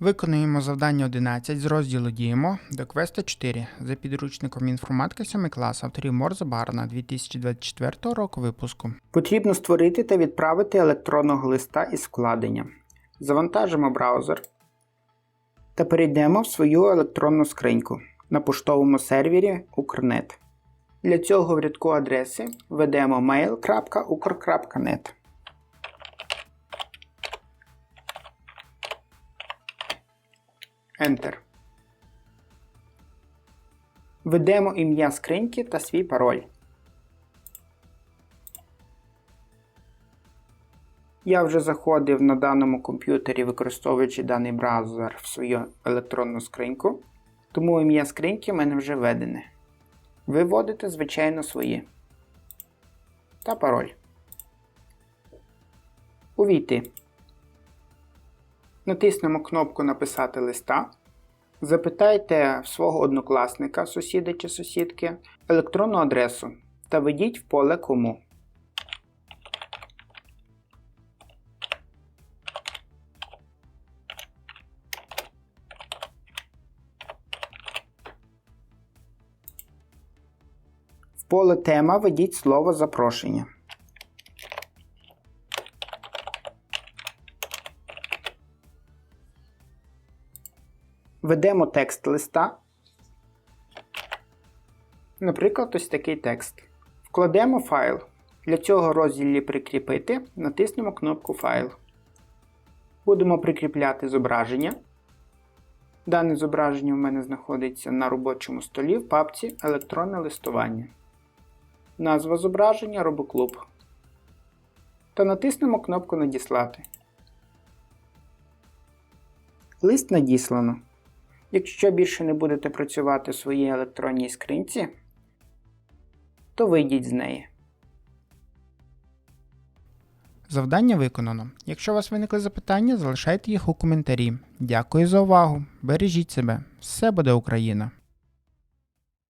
Виконуємо завдання 11 з розділу Діємо до квеста 4 за підручником інформатика 7 клас авторів Морза Барна 2024 року випуску. Потрібно створити та відправити електронного листа із вкладенням. Завантажимо браузер та перейдемо в свою електронну скриньку на поштовому сервері Укрнет. Для цього в рядку адреси введемо mail.ukr.net. Enter. Введемо ім'я скриньки та свій пароль. Я вже заходив на даному комп'ютері, використовуючи даний браузер в свою електронну скриньку, тому ім'я скриньки в мене вже введене. Ви вводите, звичайно, свої. Та пароль. Увійти. Натиснемо кнопку Написати листа. Запитайте в свого однокласника, сусіда чи сусідки електронну адресу та введіть в поле кому. В поле тема введіть слово запрошення. Введемо текст листа. Наприклад, ось такий текст. Вкладемо файл. Для цього розділі Прикріпити натиснемо кнопку Файл. Будемо прикріпляти зображення. Дане зображення в мене знаходиться на робочому столі в папці Електронне листування. Назва зображення Робоклуб. Та натиснемо кнопку Надіслати. Лист надіслано. Якщо більше не будете працювати в своїй електронній скринці, то вийдіть з неї. Завдання виконано. Якщо у вас виникли запитання, залишайте їх у коментарі. Дякую за увагу. Бережіть себе. Все буде Україна!